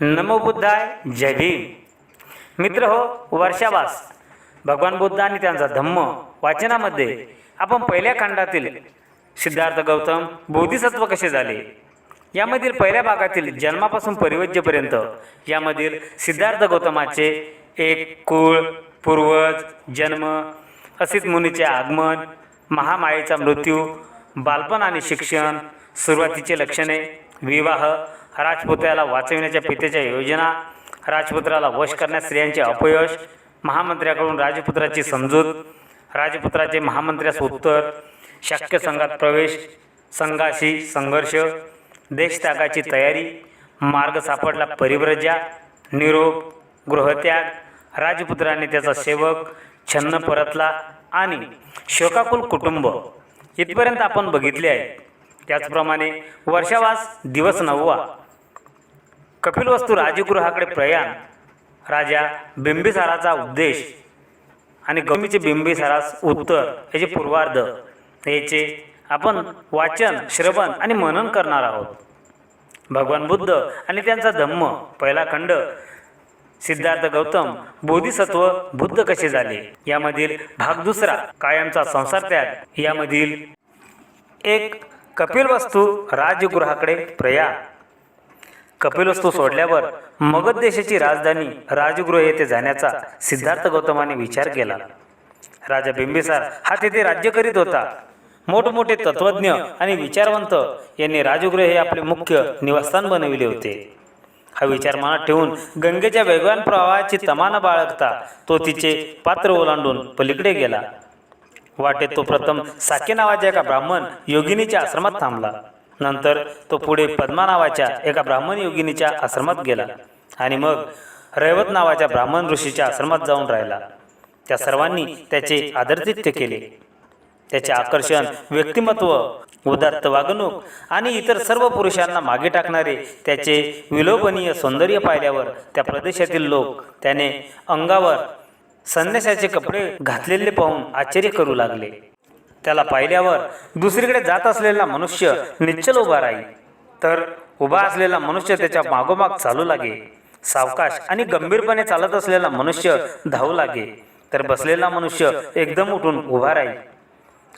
नमो बुद्धाय जय भीम. मित्र हो वर्षावास. भगवान बुद्ध आणि त्यांचा धम्म वाचनामध्ये आपण पहिल्या खंडातील सिद्धार्थ गौतम बोधिसत्व कसे झाले? यामधील पहिल्या भागातील जन्मापासून परिवज्यपर्यंत यामधील सिद्धार्थ गौतमाचे एक कुळ पूर्वज जन्म असित मुनीचे आगमन महामायेचा मृत्यू बालपण आणि शिक्षण सुरुवातीचे लक्षणे विवाह राजपुत्राला वाचविण्याच्या पितेच्या योजना राजपुत्राला वश करण्यास स्त्रियांचे अपयश महामंत्र्याकडून राजपुत्राची समजूत राजपुत्राचे महामंत्र्यास उत्तर शक्य संघात प्रवेश संघाशी संघर्ष देशत्यागाची तयारी मार्ग सापडला परिव्रजा निरोप गृहत्याग राजपुत्राने त्याचा सेवक छन्न परतला आणि शोकाकुल कुटुंब इथपर्यंत आपण बघितले आहे. त्याचप्रमाणे वर्षावास दिवस नववा. कपिलवस्तू राजगृहाकडे प्रयाण. राजा बिंबिसाराचा उद्देश आणि गमीचे बिंबिसारास उत्तर याचे पूर्वार्ध. याचे आपण वाचन श्रवण आणि मनन करणार आहोत. भगवान बुद्ध आणि त्यांचा धम्म पहिला खंड. सिद्धार्थ गौतम बोधिसत्व बुद्ध कसे झाले? यामधील भाग दुसरा कायमचा संसार त्याग. यामधील एक कपिलवस्तू राजगृहाकडे प्रयाण. कपिलवस्तू सोडल्यावर मगध देशाची राजधानी राजगृह येथे जाण्याचा सिद्धार्थ गौतमाने विचार केला. राजा बिंबिसार हा तेथे राज्य करीत होता. मोठमोठे तत्वज्ञ आणि विचारवंत यांनी राजगृह हे आपले मुख्य निवासस्थान बनविले होते. हा विचार मनात ठेवून गंगेच्या वेगवान प्रवाहाची तमाना बाळगता तो तिचे पात्र ओलांडून पलीकडे गेला. वाटेत तो प्रथम साके नावाच्या एका ब्राह्मण योगिनीच्या आश्रमात थांबला. नंतर तो पुढे पद्मा नावाच्या एका ब्राह्मण योगिनीच्या आश्रमात गेला आणि मग रैवत नावाच्या ब्राह्मण ऋषीच्या आश्रमात जाऊन राहिला. त्या सर्वांनी त्याचे आदरतिथ्य केले. त्याचे आकर्षण व्यक्तिमत्व उदात्त वागणूक आणि इतर सर्व पुरुषांना मागे टाकणारे त्याचे विलोभनीय सौंदर्य पाहिल्यावर त्या प्रदेशातील लोक त्याने अंगावर संन्यासाचे कपडे घातलेले पाहून आश्चर्य करू लागले. त्याला पाहिल्यावर दुसरीकडे जात असलेला मनुष्य निश्चल उभा राहील. तर उभा असलेला मनुष्य त्याच्या मागोमाग चालू लागे. सावकाश आणि गंभीरपणे चालत असलेला मनुष्य धावू लागे. तर बसलेला मनुष्य एकदम उठून उभा राहील.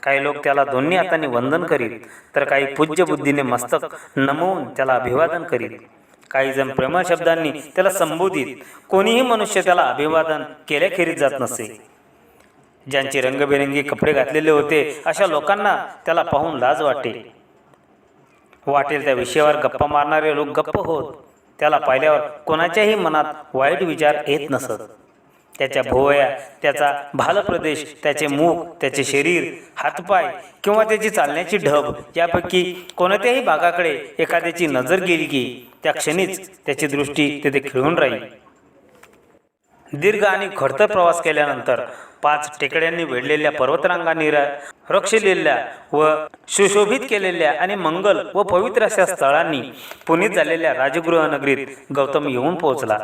काही लोक त्याला दोन्ही हाताने वंदन करीत तर काही पूज्य बुद्धीने मस्तक नमवून त्याला अभिवादन करीत. काही जण प्रेम शब्दांनी त्याला संबोधित. कोणीही मनुष्य त्याला अभिवादन केल्याखेरीज जात नसे. ज्यांचे रंगबेरंगी कपडे घातलेले होते अशा लोकांना त्याला पाहून लाज वाटे. वाटेल त्या विषयावर गप्पा मारणारे लोक गप्प होत. त्याला पाहिल्यावर कोणाच्याही मनात वाईट विचार येत नसत. त्याच्या भोवया त्याचा भालप्रदेश त्याचे मुख त्याचे शरीर हातपाय किंवा त्याची चालण्याची ढब यापैकी कोणत्याही भागाकडे एखाद्याची नजर गेली की त्या क्षणीच त्याची दृष्टी तिथे खिळून राहील. दीर्घ आणि खडतर प्रवास केल्यानंतर पाच टेकड्यांनी वेढलेल्या पर्वतरांगांनी रक्षलेल्या व सुशोभित केलेल्या आणि मंगल व पवित्र अशा स्थळांनी पुनीत झालेल्या राजगृह नगरीत गौतम येऊन पोहोचला.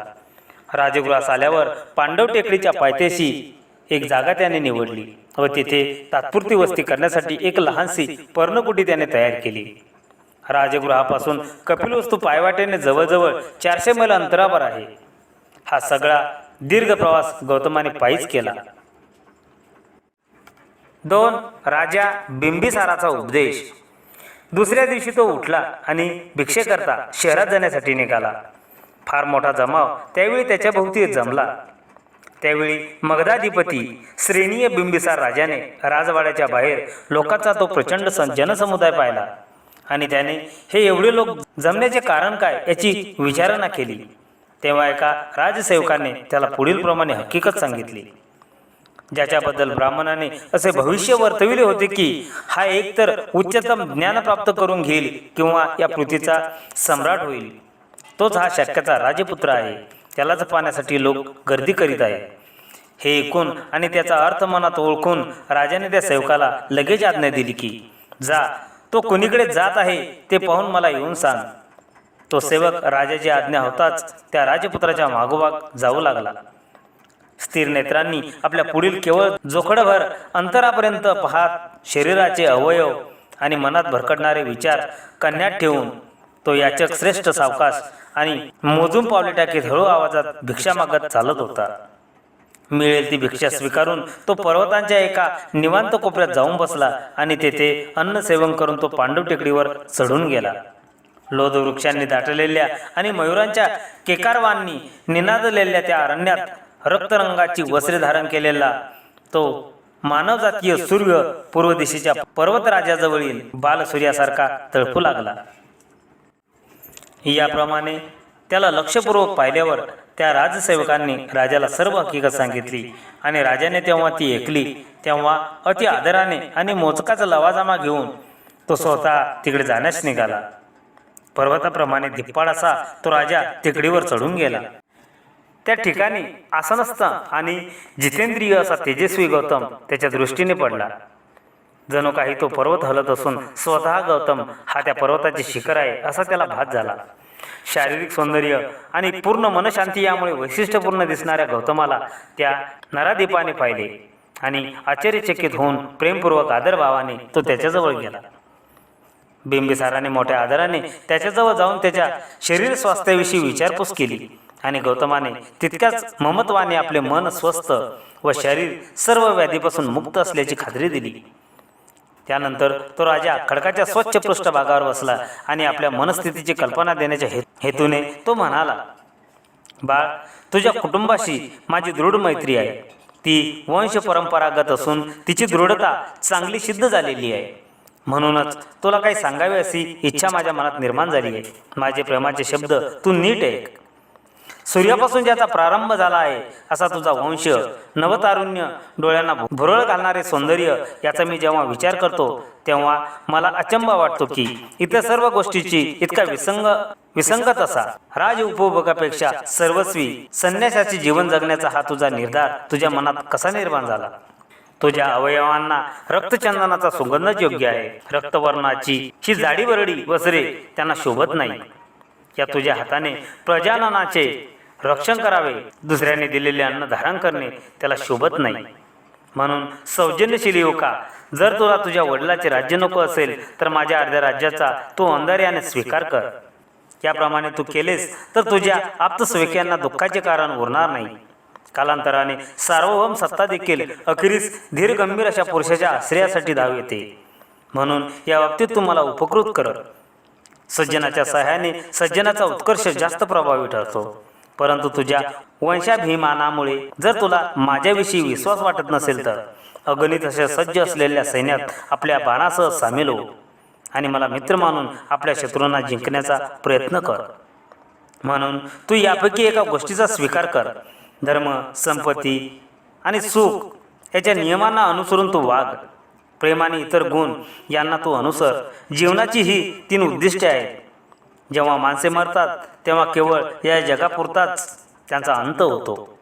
राजगृहास आल्यावर पांडव टेकडीच्या पायथ्याशी एक जागा त्याने निवडली व तिथे तात्पुरती वस्ती करण्यासाठी एक लहानशी पर्णकुटी त्याने तयार केली. राजगृहापासून कपिलवस्तू पायवाटेने जवळजवळ चारशे मैल अंतरावर आहे. हा सगळा दीर्घ प्रवास गौतमाने पायीच केला. दोन राजा बिंबिसाराचा उपदेश. दुसऱ्या दिवशी तो उठला आणि भिक्षेकरता शहरात जाण्यासाठी निघाला. फार मोठा जमाव त्यावेळी त्याच्या भोवती जमला. त्यावेळी मगधाधिपती श्रेणीय बिंबिसार राजाने राजवाड्याच्या बाहेर लोकांचा तो प्रचंड जनसमुदाय पाहिला. आणि त्याने हे एवढे लोक जमण्याचे कारण काय याची विचारणा केली. तेव्हा एका राजसेवकाने त्याला पुढीलप्रमाणे हकीकत सांगितली. ज्याच्याबद्दल ब्राह्मणाने असे भविष्य वर्तविले होते की हा एकतर उच्चतम ज्ञान प्राप्त करून घेईल किंवा या पृथ्वीचा सम्राट होईल. तोच हा शक्याचा राजपुत्र आहे. त्यालाच पाहण्यासाठी लोक गर्दी करीत आहे हे ऐकून आणि त्याचा अर्थ मनात ओळखून राजाने त्या सेवकाला लगेच आज्ञा दिली की जा. तो कुणीकडे जात आहे ते पाहून मला येऊन सांग. तो सेवक राजाची आज्ञा होताच त्या राजपुत्राच्या मागोबाग जाऊ लागला. स्थिर नेत्रांनी आपल्या पुढील केवळ जोखडभर अंतरापर्यंत पाहत शरीराचे अवयव आणि मनात भरकटणारे विचार कन्यात ठेवून तो याचक श्रेष्ठ सावकाश आणि मोजून पावले टाकीत हळू आवाजात भिक्षा मागत चालत होता. मिळेल ती भिक्षा स्वीकारून तो पर्वतांच्या एका निवांत कोपऱ्यात जाऊन बसला आणि तेथे अन्न सेवन करून तो पांडव टेकडीवर चढून गेला. लोध वृक्षांनी दाटलेल्या आणि मयुरांच्या केकारवांनी निनादलेल्या त्या अरण्यात रक्तरंगाची वस्त्रे धारण केलेला तो मानवजातीय सूर्य पूर्व दिशेच्या पर्वतराजाजवळील बालसूर्यासारखा तळपू लागला. याप्रमाणे त्याला लक्षपूर्वक पाहिल्यावर त्या राजसेवकांनी राजाला सर्व हकीकत सांगितली आणि राजाने तेव्हा ती ऐकली. तेव्हा अति आदराने आणि मोजकाचा लवाजामा घेऊन तो स्वतः तिकडे जाण्यास निघाला. पर्वताप्रमाणे धिप्पाड असा तो राजा तिकडीवर चढून गेला. त्या ठिकाणी आसनस्थ आणि जितेंद्रिय असा तेजस्वी गौतम त्याच्या दृष्टीने पडला. जणू काही तो पर्वत हलत असून स्वतः गौतम हा त्या पर्वताचे शिखर आहे असा त्याला भास झाला. शारीरिक सौंदर्य आणि पूर्ण मनशांती यामुळे वैशिष्ट्यपूर्ण दिसणाऱ्या गौतमाला त्या नरादीपाने पाहिले आणि आश्चर्यचकित होऊन प्रेमपूर्वक आदरभावाने तो त्याच्याजवळ गेला. बिंबिसाराने मोठ्या आदराने त्याच्याजवळ जाऊन त्याच्या शरीर स्वास्थ्याविषयी विचारपूस केली. आणि गौतमाने तितक्याच ममत्वाने आपले मन स्वस्थ व शरीर सर्व व्याधीपासून मुक्त असल्याची खात्री दिली. त्यानंतर तो राजा खडकाच्या स्वच्छ पृष्ठभागावर बसला आणि आपल्या मनस्थितीची कल्पना देण्याच्या हेतूने तो म्हणाला बाळ तुझ्या कुटुंबाशी माझी दृढ मैत्री आहे. ती वंश परंपरागत असून तिची दृढता चांगली सिद्ध झालेली आहे. म्हणूनच तुला काही सांगावे अशी इच्छा माझ्या मनात निर्माण झाली आहे. माझे प्रेमाचे शब्द तू नीट ऐक. सूर्यापासून ज्याचा प्रारंभ झाला आहे असा तुझा वंश नवतारुण्य डोळ्यांना भुरळ घालणारे सौंदर्य याचा मी जेव्हा विचार करतो तेव्हा मला अचंबा वाटतो की इतर सर्व गोष्टीची इतका विसंग विसंगत असा. राज उपभोगापेक्षा सर्वस्वी संन्यासाचे जीवन जगण्याचा हा तुझा निर्धार तुझ्या मनात कसा निर्माण झाला? तुझ्या अवयवांना रक्तचंदनाचा सुगंधच योग्य आहे. रक्तवर्णाची ही जाडी वरडी वसरे त्यांना शोभत नाही. या तुझ्या हाताने प्रजाननाचे रक्षण करावे. दुसऱ्याने दिलेले अन्न धारण करणे त्याला शोभत नाही. म्हणून सौजन्यशील युवका जर तुला तुझ्या वडिलाचे राज्य नको असेल तर माझ्या अर्ध्या राज्याचा तू अंधार्याने स्वीकार कर. याप्रमाणे तू केलेस तर तुझ्या आप्तस्वेक्यांना दुःखाचे कारण उरणार नाही. कालांतराने सार्वभौम सत्ता देखील अखेरीस धीर गंभीर अशा पुरुषाच्या आश्रयासाठी धाव येते. म्हणून या बाबतीत तुम्हाला उपकृत कर सज्जनाच्या सहाय्याने सज्जनाचा उत्कर्ष जास्त प्रभावी ठरतो. परंतु तुझ्या वंशाभिमानामुळे जर तुला माझ्याविषयी विश्वास वाटत नसेल तर अगणित अशा सज्ज असलेल्या सैन्यात आपल्या बाणासह सामील हो आणि मला मित्र मानून आपल्या शत्रूंना जिंकण्याचा प्रयत्न कर. म्हणून तू यापैकी एका गोष्टीचा स्वीकार कर. धर्म संपत्ती आणि सुख याच्या नियमांना अनुसरून तो वाग. प्रेम आणि इतर गुण यांना तो अनुसर. जीवनाची ही तीन उद्दिष्टे आहेत. जेव्हा माणसे मरतात तेव्हा केवळ या जगापुरताच त्यांचा अंत होतो.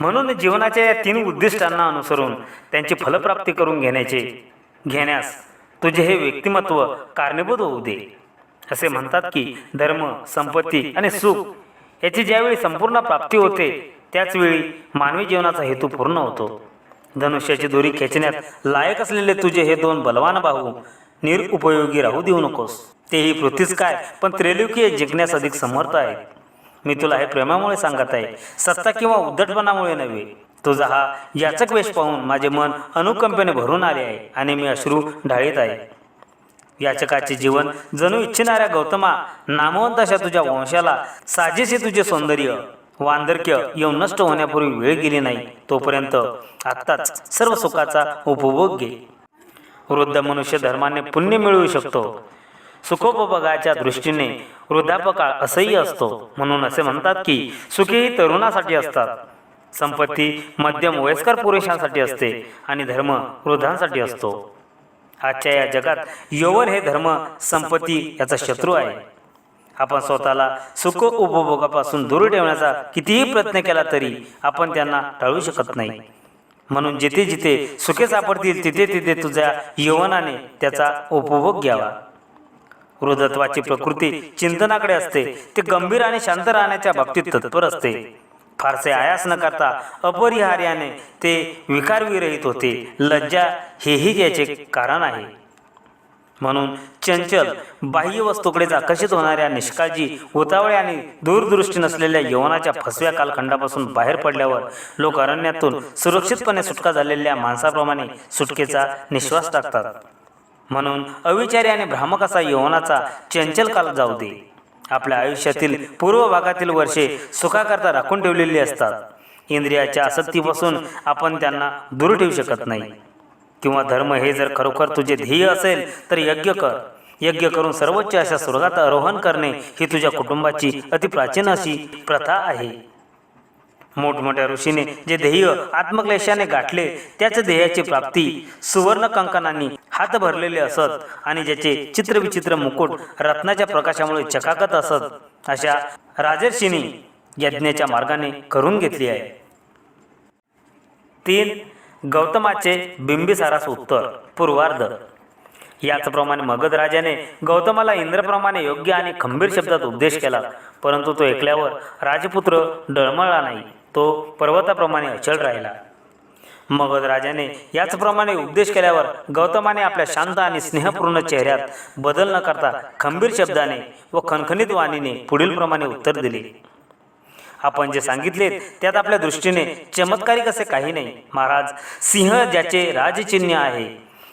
म्हणून जीवनाच्या या तीन उद्दिष्टांना अनुसरून त्यांची फलप्राप्ती करून घेण्याचे घेण्यास तुझे हे व्यक्तिमत्व कारणीभूत होऊ दे. असे म्हणतात की धर्म संपत्ती आणि सुख याची ज्यावेळी संपूर्ण प्राप्ती होते त्याचवेळी मानवी जीवनाचा हेतू पूर्ण होतो. धनुष्याची दोरी खेचण्यात लायक असलेले तुझे हे दोन बलवान भाऊ निरुपयोगी राहू देऊ नकोस. तेही पृथ्वीच काय पण त्रैलोकीय जिंकण्यास अधिक समर्थ आहे. मी तुला हे प्रेमामुळे सांगत आहे सत्ता किंवा उद्धटपणामुळे नव्हे. तुझा हा याचक वेश पाहून माझे मन अनुकंपेने भरून आले आहे आणि मी अश्रू ढाळीत आहे. याचकाचे जीवन जणू इच्छिणाऱ्या गौतमा नामवंत अशा तुझ्या वंशाला साजेसे तुझे सौंदर्य वांदर्क्य येऊन नष्ट होण्यापूर्वी वेळ गेली नाही तोपर्यंत आत्ताच सर्व सुखाचा उपभोग घे. वृद्ध मनुष्य धर्माने पुण्य मिळवू शकतो. सुखोपभोगाच्या दृष्टीने वृद्धापकाळ असह्य असतो. म्हणून असे म्हणतात की सुखीही तरुणासाठी असतात. संपत्ती मध्यम वयस्कर पुरुषांसाठी असते आणि धर्म वृद्धांसाठी असतो. आजच्या या जगात यौवन हे धर्म संपत्ती याचा शत्रू आहे. आपण स्वतःला सुख उपभोगापासून दूर ठेवण्याचा कितीही प्रयत्न केला तरी आपण त्यांना टाळू शकत नाही. म्हणून जिथे जिथे सुखे सापडतील तिथे तिथे तुझ्या यौवनाने त्याचा उपभोग घ्यावा. वृद्धत्वाची प्रकृती चिंतनाकडे असते ते गंभीर आणि शांत राहण्याच्या बाबतीत तत्पर असते. फारसे आयास न करता अपरिहार्याने ते विकारविरहित होते. लज्जा हेही याचे कारण आहे. म्हणून चंचल बाह्य वस्तूकडेच आकर्षित होणाऱ्या निष्काळजी उतावळे आणि दूरदृष्टी नसलेल्या यवनाच्या फसव्या कालखंडापासून बाहेर पडल्यावर लोक अरण्यातून सुरक्षितपणे सुटका झालेल्या माणसाप्रमाणे सुटकेचा निश्वास टाकतात. म्हणून अविचारी आणि भ्रामक असा यवनाचा चंचल काल जाऊ दे. आपल्या आयुष्यातील पूर्व भागातील वर्षे सुखाकरता राखून ठेवलेली असतात. इंद्रियाच्या आसक्तीपासून आपण त्यांना दूर ठेवू शकत नाही. किंवा धर्म हे जर खरोखर तुझे ध्येय असेल तर यज्ञ कर. यज्ञ करून सर्वोच्च अशा स्वर्गात आरोहण करणे ही तुझ्या कुटुंबाची अतिप्राचीन अशी प्रथा आहे. मोठमोठ्या ऋषीने जे ध्येय आत्मक्लेशाने गाठले त्याच ध्येयाची प्राप्ती सुवर्ण कंकणांनी हात भरलेले असत आणि ज्याचे चित्रविचित्र मुकुट रत्नाच्या प्रकाशामुळे चकाकत असत अशा राजर्षींनी यज्ञाच्या मार्गाने करून घेतली आहे. तीन गौतमाचे बिंबिसारास उत्तर पूर्वार्ध. याचप्रमाणे मगध राजाने गौतमाला इंद्रप्रमाणे योग्य आणि खंबीर शब्दात उपदेश केला परंतु तो ऐकल्यावर राजपुत्र डळमळला नाही. तो पर्वताप्रमाणे अचल राहिला. मगध राजाने याचप्रमाणे उपदेश केल्यावर गौतमाने आपल्या शांत आणि स्नेहपूर्ण चेहऱ्यात बदल न करता खंबीर शब्दाने व खणखणीत वाणीने पुढीलप्रमाणे उत्तर दिले. आपण जे सांगितले त्यात आपल्या दृष्टीने चमत्कारिक असे काही नाही. महाराज सिंह ज्याचे राजचिन्ह आहे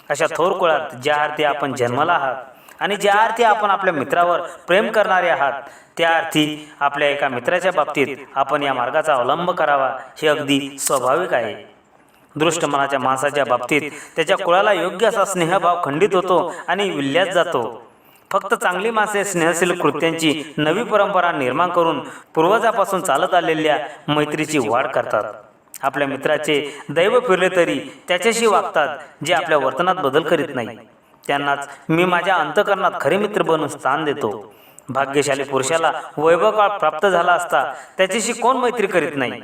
अशा थोर कुळात ज्या अर्थी आपण जन्माला आहात आणि ज्या अर्थी आपण आपल्या मित्रावर प्रेम करणारे आहात त्या अर्थी आपल्या एका मित्राच्या बाबतीत आपण या मार्गाचा अवलंब करावा हे अगदी स्वाभाविक आहे. दृष्ट मनाच्या माणसाच्या बाबतीत त्याच्या कुळाला योग्य असा स्नेहभाव खंडित होतो आणि विल्ल्यात जातो. फक्त चांगली माणसे स्नेहशील कृत्यांची नवी परंपरा निर्माण करून पूर्वजापासून चालत आलेल्या मैत्रीची वाढ करतात. आपल्या मित्राचे दैव फिरले तरी त्याच्याशी वागतात जे आपल्या वर्तनात बदल करीत नाही. त्यांनाच मी माझ्या अंतकरणात खरे मित्र बनून स्थान देतो. भाग्यशाली पुरुषाला वैभव काळ प्राप्त झाला असता त्याच्याशी कोण मैत्री करीत नाही?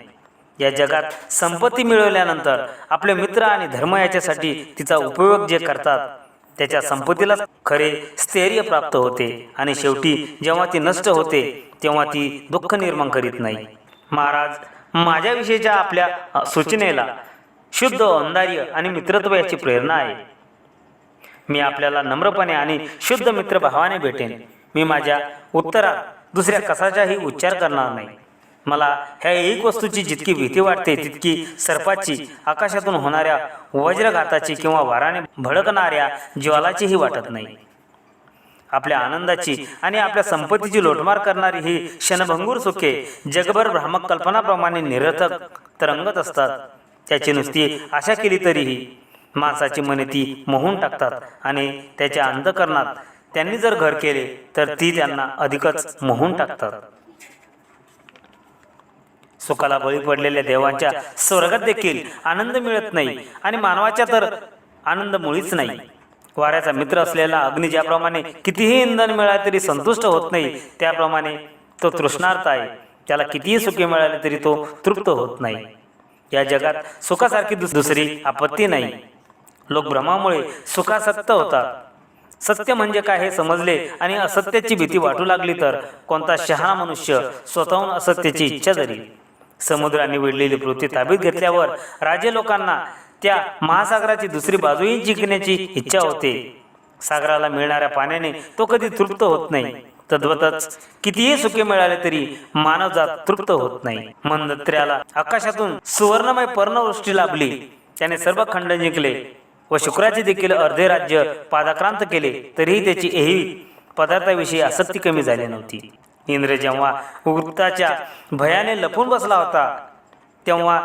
या जगात संपत्ती मिळवल्यानंतर आपले मित्र आणि धर्म याच्यासाठी तिचा उपयोग जे करतात त्याच्या संपत्तीला खरे स्थैर्य प्राप्त होते आणि शेवटी जेव्हा ती नष्ट होते तेव्हा ती दुःख निर्माण करीत नाही. महाराज माझ्याविषयीच्या आपल्या सूचनेला शुद्ध औंदार्य आणि मित्रत्व याची प्रेरणा आहे. मी आपल्याला नम्रपणे आणि शुद्ध मित्रभावाने भेटेन. मी माझ्या उत्तरात दुसऱ्या कसाचाही उच्चार करणार नाही. मला ह्या एक वस्तूची जितकी भीती वाटते तितकी सर्पाची आकाशातून होणाऱ्या वज्रघाताची किंवा वाराने भडकणाऱ्या ज्वालाचीही वाटत नाही. आपल्या आनंदाची आणि आपल्या संपत्तीची लोटमार करणारी ही क्षणभंगूर सुखे जगभर भ्रामक कल्पनाप्रमाणे निरर्थक तरंगत असतात. त्याची नुसती आशा केली तरीही माणसाची मने ती मोहून टाकतात आणि त्याच्या अंतकरणात त्यांनी जर घर केले तर ती त्यांना अधिकच मोहून टाकतात. सुखाला बळी पडलेल्या देवांच्या स्वर्गात देखील आनंद मिळत नाही आणि मानवाच्या तर आनंद मुळीच नाही. वाऱ्याचा मित्र असलेला अग्नी ज्याप्रमाणे कितीही इंधन मिळाले तरी संतुष्ट होत नाही त्याप्रमाणे तो तृष्णार्थ आहे. त्याला कितीही सुखे मिळाले तरी तो तृप्त होत नाही. या जगात सुखासारखी दुसरी आपत्ती नाही. लोक भ्रमामुळे सुखासक्त होतात. सत्य म्हणजे काय हे समजले आणि असत्याची भीती वाटू लागली तर कोणता शहाणा मनुष्य स्वतःहून असत्याची इच्छा धरी समुद्राने विडलेली पृथ्वी ताब्यात घेतल्यावर राजे लोकांना त्या महासागराची दुसरी बाजूही जिंकण्याची इच्छा होते. सागराला मिळणाऱ्या पाण्याने तो कधी तृप्त होत नाही. तद्वतच कितीही सुखे मिळाले तरी मानवजात तृप्त होत नाही. मंदत्र्याला आकाशातून सुवर्णमय पर्णवृष्टी लाभली. त्याने सर्व खंड जिंकले. व शुक्राचे देखील अर्धे राज्य पादाक्रांत केले तरीही त्याची एही पदार्थाविषयी आसक्ती कमी झाली नव्हती. इंद्र जेव्हा वृत्ताच्या भयाने लपून बसला होता तेव्हा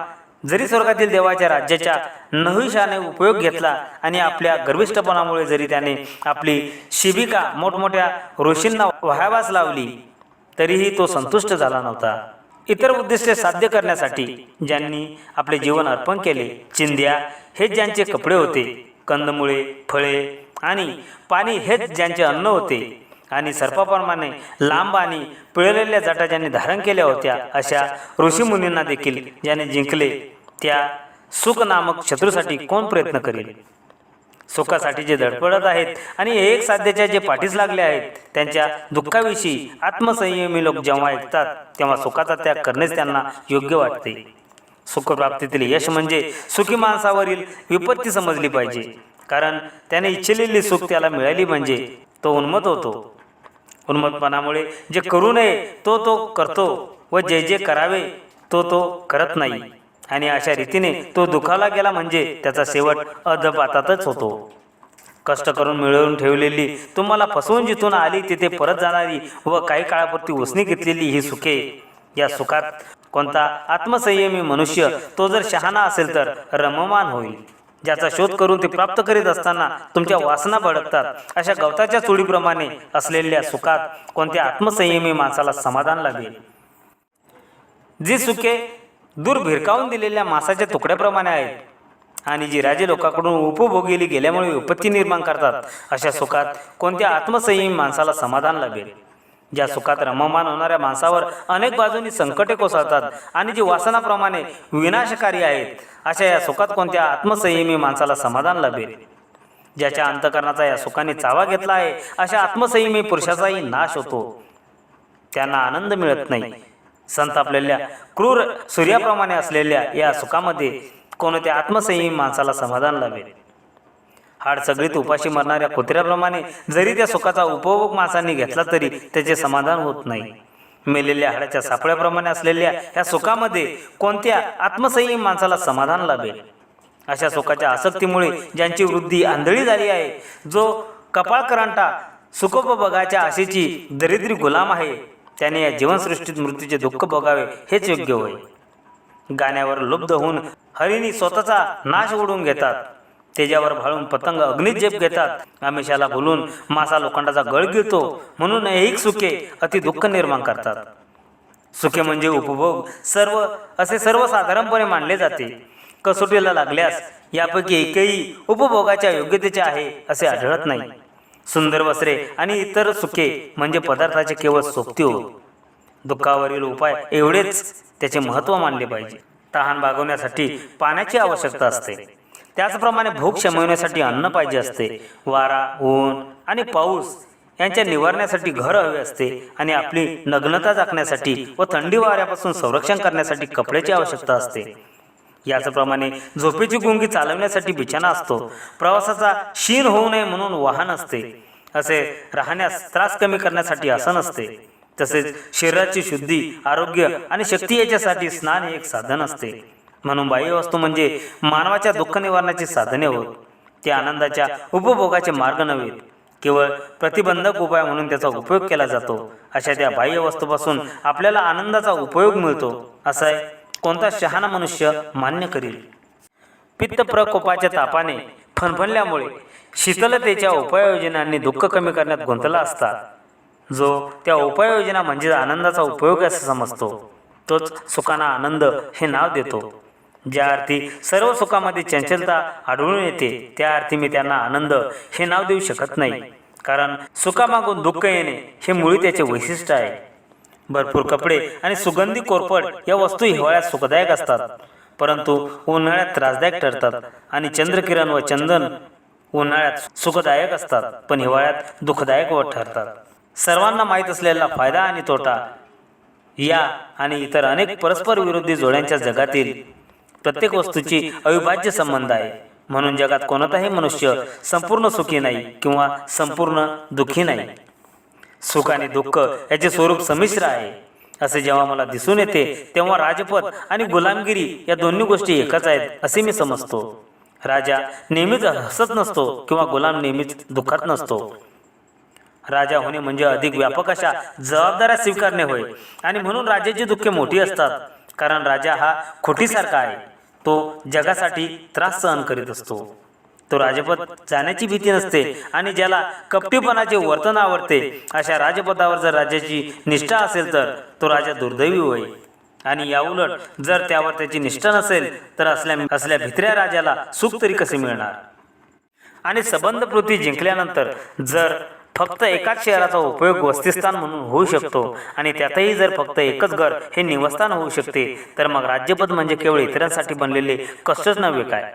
जरी स्वर्गातील देवाच्या राज्याच्या नहुशाने उपयोग घेतला आणि आपल्या गर्विष्ठपणामुळे जरी त्याने आपली शिबिका मोठमोठ्या ऋषींना व्हावास लावली तरीही तो संतुष्ट झाला नव्हता. इतर उद्दिष्टे साध्य करण्यासाठी ज्यांनी आपले जीवन अर्पण केले चिंध्या हेच ज्यांचे कपडे होते कंदमुळे फळे आणि पाणी हेच ज्यांचे अन्न होते आणि सर्पाप्रमाणे लांब आणि पिळलेल्या जाटा ज्यांनी धारण केल्या होत्या अशा ऋषीमुनींना देखील ज्याने जिंकले त्या सुख नामक शत्रूसाठी कोण प्रयत्न करेल? सुखासाठी जे धडपडत आहेत आणि एक साध्याच्या जे पाठीस लागले आहेत त्यांच्या दुःखाविषयी आत्मसंयमी लोक जेव्हा ऐकतात तेव्हा सुखाचा त्याग करणेच त्यांना योग्य वाटते. सुखप्राप्तीतील यश म्हणजे सुखी माणसावरील विपत्ती समजली पाहिजे कारण त्याने इच्छिलेली सुख त्याला मिळाली म्हणजे तो उन्मत होतो. उन्मतपणामुळे जे करू नये तो तो करतो व जे जे करावे तो तो करत नाही. आणि अशा रीतीने तो दुखाला गेला म्हणजे त्याचा शेवट अधपातातच होतो. कष्ट करून मिळवून ठेवलेली तुम्हाला फसवून जिथून आली तिथे परत जाणारी व काही काळापुरती उसनी घेतलेली ही सुखे. या सुखात कोणता आत्मसंयमी मनुष्य तो जर शहाणा असेल तर रममान होईल. ज्याचा शोध करून ते प्राप्त करीत असताना तुमच्या वासना भडकतात. अशा गवताच्या चुडीप्रमाणे असलेल्या सुखात कोणत्या आत्मसंयमी माणसाला समाधान लागेल? जी सुखे दूर भिरकावून दिलेल्या मासाच्या तुकड्याप्रमाणे आहेत. आणि जी राजे लोकांकडून उपभोगिली गेल्यामुळे विपत्ती निर्माण करतात. अशा सुखात कोणत्या आत्मसंयमी माणसाला समाधान लाभेल? ज्या सुखात रममान होणाऱ्या माणसावर अनेक बाजूंनी संकटे कोसळतात आणि जी वासनाप्रमाणे विनाशकारी आहेत अशा या सुखात कोणत्या आत्मसंयमी माणसाला समाधान लाभेल? ज्याच्या अंतकरणाचा या सुखाने चावा घेतला आहे अशा आत्मसंयमी पुरुषाचाही नाश होतो. त्यांना आनंद मिळत नाही. संतापलेल्या क्रूर सूर्याप्रमाणे असलेल्या या सुखामध्ये कोणत्या आत्मसंयमी माणसाला समाधान लाभेल? हाड सगळीत उपाशी मरणाऱ्या कुत्र्याप्रमाणे जरी त्या सुखाचा उपभोग माणसांनी घेतला तरी त्याचे समाधान होत नाही. मेलेल्या हाडाच्या सापळ्याप्रमाणे असलेल्या या सुखामध्ये कोणत्या आत्मसंयमी माणसाला समाधान लाभेल? अशा सुखाच्या आसक्तीमुळे ज्यांची वृद्धी आंधळी झाली आहे जो कपाळकरांटा सुखोपभोगाच्या आशेची दरिद्री गुलाम आहे त्याने या जीवनसृष्टीत मृत्यूचे दुःख भोगावे हेच योग्य होय. गाण्यावर लुब्ध होऊन हरिणी स्वतःचा नाश ओढून घेतात. तेजावर भाळून पतंग अग्नीत झेप घेतात. आमिषाला भुलून मासा लोखंडाचा गळ गिळतो म्हणून एक सुखे अति दुःख निर्माण करतात. सुखे म्हणजे उपभोग. सर्व असे सर्वसाधारणपणे मानले जाते. कसोटीला लागल्यास यापैकी एकही उपभोगाच्या योग्यतेचे आहे असे आढळत नाही. सुंदर वस्त्रे आणि इतर सुखे म्हणजे पदार्थाचे केवळ सोबती हो दुःखावरील उपाय एवढेच त्याचे महत्त्व मानले पाहिजे. तहान भागवण्यासाठी पाण्याची आवश्यकता असते. त्याचप्रमाणे भूक शमवण्यासाठी अन्न पाहिजे असते. वारा ऊन आणि पाऊस यांच्या निवारण्यासाठी घर हवे असते आणि आपली नग्नता जाखण्यासाठी व थंडी वाऱ्यापासून संरक्षण करण्यासाठी कपड्याची आवश्यकता असते. याचप्रमाणे झोपेची गुंगी चालवण्यासाठी बिछाना असतो. प्रवासाचा क्षीण होऊ नये म्हणून वाहन असते. असे राहण्यास त्रास कमी करण्यासाठी आसन असते. तसेच शरीराची शुद्धी आरोग्य आणि शक्ती याच्यासाठी स्नान हे एक साधन असते. म्हणून बाह्य वस्तू म्हणजे मानवाच्या दुःख निवारणाची साधने होत. ते आनंदाच्या उपभोगाचे मार्ग नव्हे. केवळ प्रतिबंधक उपाय म्हणून त्याचा उपयोग केला जातो. अशा त्या बाह्य वस्तूपासून आपल्याला आनंदाचा उपयोग मिळतो. असा आहे कोणता शहाणा मनुष्य मान्य करील? पित्त प्रकोपाच्या तापाने फणफणल्यामुळे शीतलतेच्या उपाययोजनांनी दुःख कमी करण्यात गुंतला असता. जो त्या उपाययोजना म्हणजे आनंदाचा उपयोग असं समजतो. तोच सुखाना आनंद हे नाव देतो. ज्या अर्थी सर्व सुखामध्ये चंचलता आढळून येते त्या अर्थी मी त्यांना आनंद हे नाव देऊ शकत नाही. कारण सुखामागून दुःख येणे हे मुळी त्याचे वैशिष्ट्य आहे. भरपूर कपडे आणि सुगंधी कोरफड या वस्तू हिवाळ्यात सुखदायक असतात. परंतु उन्हाळ्यात त्रासदायक ठरतात आणि चंद्रकिरण व चंदन उन्हाळ्यात सुखदायक असतात पण हिवाळ्यात दुःखदायक व ठरतात. सर्वांना माहीत असलेला फायदा आणि तोटा या आणि इतर अनेक परस्पर विरोधी जोड्यांच्या जगातील प्रत्येक वस्तूची अविभाज्य संबंध आहे. म्हणून जगात कोणताही मनुष्य संपूर्ण सुखी नाही किंवा संपूर्ण दुःखी नाही. सुख आणि दुःख याचे स्वरूप संमिश्र आहे. असे जेव्हा मला दिसून येते तेव्हा राजपद आणि गुलामगिरी या दोन्ही गोष्टी एकच आहेत असे मी समजतो. राजा नेहमीच हसत नसतो किंवा गुलाम नेहमीच दुःखात नसतो. राजा होणे म्हणजे अधिक व्यापक अशा जबाबदाऱ्या स्वीकारणे होय. आणि म्हणून राजाची दुःखे मोठी असतात कारण राजा हा खोटीसारखा आहे. तो जगासाठी त्रास सहन करीत असतो. तो राजपद जाण्याची भीती नसते आणि ज्याला कपटीपणाचे वर्तन आवडते अशा राजपदावर जर राजाची निष्ठा असेल तर तो राजा दुर्दैवी होय. आणि याउलट जर त्यावर त्याची निष्ठा नसेल तर असल्या असल्या भित्र्या राजाला सुख तरी कसे मिळणार? आणि सबंध पृथ्वी जिंकल्यानंतर जर फक्त एकाच शहराचा उपयोग वस्तिस्थान म्हणून होऊ शकतो आणि त्यातही जर फक्त एकच घर हे निवस्थान होऊ शकते तर मग राज्यपद म्हणजे केवळ इतरांसाठी बनलेले कष्टच नव्हे काय?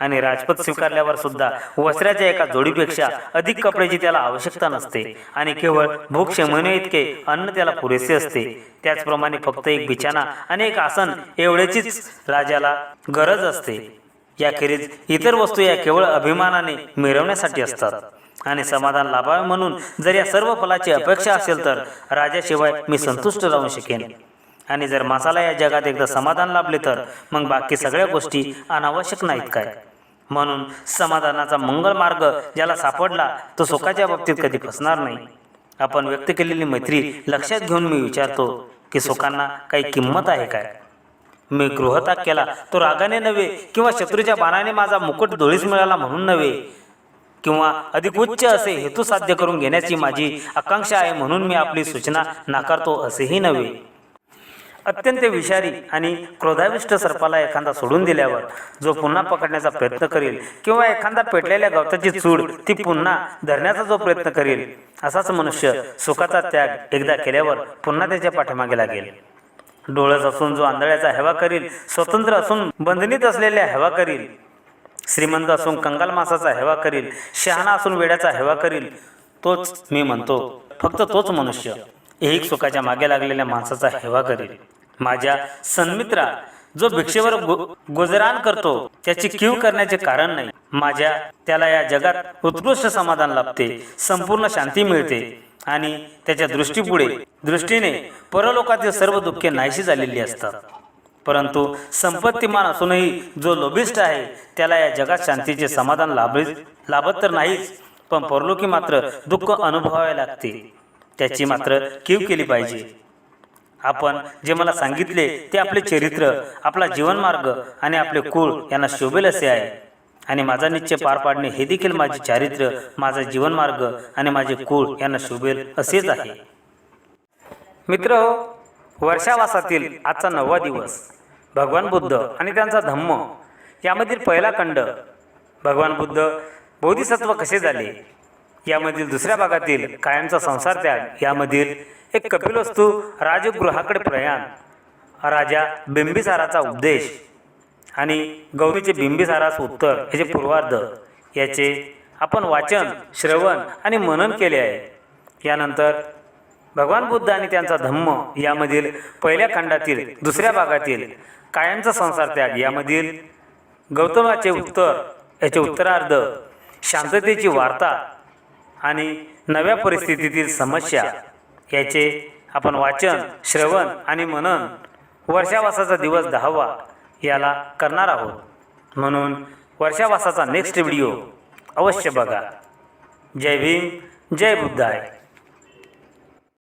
आणि राजपद स्वीकारल्यावर सुद्धा वस्त्राच्या एका जोडीपेक्षा अधिक कपड्याची त्याला आवश्यकता नसते. आणि केवळ भूक शमवणे इतके अन्न त्याला पुरेसे असते. त्याचप्रमाणे फक्त एक बिछाना आणि एक आसन एवढ्याचीच राजाला गरज असते. याखेरीज इतर वस्तू या केवळ अभिमानाने मिळवण्यासाठी असतात. आणि समाधान लाभावे म्हणून जर या सर्व फलाची अपेक्षा असेल तर राजाशिवाय मी संतुष्ट राहू शकेन. आणि जर मासाला या जगात एकदा समाधान लाभले तर मग बाकी सगळ्या गोष्टी अनावश्यक नाहीत काय? म्हणून समाधानाचा मंगल मार्ग ज्याला सापडला तो सुखाच्या बाबतीत कधी फसणार नाही. आपण व्यक्त केलेली मैत्री लक्षात घेऊन मी विचारतो की सुखांना काही किंमत आहे काय? मी गृहत्याग केला तो रागाने नव्हे किंवा शत्रूच्या बाणाने माझा मुकुट डोळीस मिळाला म्हणून नव्हे किंवा अधिक उच्च असे हेतू साध्य करून घेण्याची माझी आकांक्षा आहे म्हणून मी आपली सूचना नाकारतो असेही नव्हे. अत्यंत विषारी आणि क्रोधाविष्ट सर्पाला एखादा सोडून दिल्यावर जो पुन्हा पकडण्याचा प्रयत्न करेल किंवा एखादा पेटलेल्या गवताची चूड ती पुन्हा धरण्याचा जो प्रयत्न करेल असाच मनुष्य सुखाचा त्याग एकदा केल्यावर पुन्हा त्याच्या पाठीमागे लागेल. डोळस असून जो आंधळ्याचा हेवा करील स्वतंत्र असून बंधनीत असलेल्या हेवा करील. श्रीमंत असून कंगाल मासाचा हेवा करील शहाणा असून वेड्याचा हेवा करील. तोच मी म्हणतो फक्त तोच मनुष्य एक सुखाच्या मागे लागलेल्या माणसाचा हेवा करील. माझ्या सन्मित्रा जो भिक्षेवर गो गोजरान करतो त्याची कीव करण्याचे कारण नाही. माझ्या त्याला या जगात उत्कृष्ट समाधान लाभते संपूर्ण शांती मिळते आणि त्याच्या दृष्टीपुढे दृष्टीने परलोकातील सर्व दुःखे नाहीशी झालेली असतात. परंतु संपत्तीमान असूनही जो लोभिष्ट आहे त्याला या जगात शांतीचे समाधान लाभ लाभत तर नाहीच पण परलोकी मात्र दुःख अनुभवावे लागते. त्याची मात्र कीव केली पाहिजे. आपण जे मला सांगितले ते आपले चरित्र आपला जीवनमार्ग आणि आपले कुळ यांना शोभेल असे आहे. आणि माझा निश्चय पार पाडणे हे देखील माझे चारित्र्य माझा जीवनमार्ग आणि माझे कुळ यांना शोभेल असेच आहे. मित्र हो वर्षावासातील आजचा नववा दिवस. भगवान बुद्ध आणि त्यांचा धम्म. यामधील पहिला खंड. भगवान बुद्ध बोधिसत्व कसे झाले? यामधील दुसऱ्या भागातील कायमचा संसार त्याग. यामधील एक कपिलवस्तू राजगृहाकडे प्रयाण. राजा बिंबिसाराचा उपदेश आणि गौरीचे बिंबिसारास उत्तर याचे पूर्वार्ध. याचे आपण वाचन श्रवण आणि मनन केले आहे. यानंतर भगवान बुद्ध आणि त्यांचा धम्म यामधील पहिल्या खंडातील दुसऱ्या भागातील कायमचा संसार त्याग. यामधील गौतमाचे उत्तर याचे उत्तरार्ध शांततेची वार्ता आणि नव्या परिस्थितीतील समस्या याचे आपण वाचन श्रवण आणि मनन वर्षावासाचा दिवस दहावा याला करणार आहोत. म्हणून वर्षावासाचा नेक्स्ट व्हिडिओ अवश्य बघा. जय भीम जय बुद्धाय.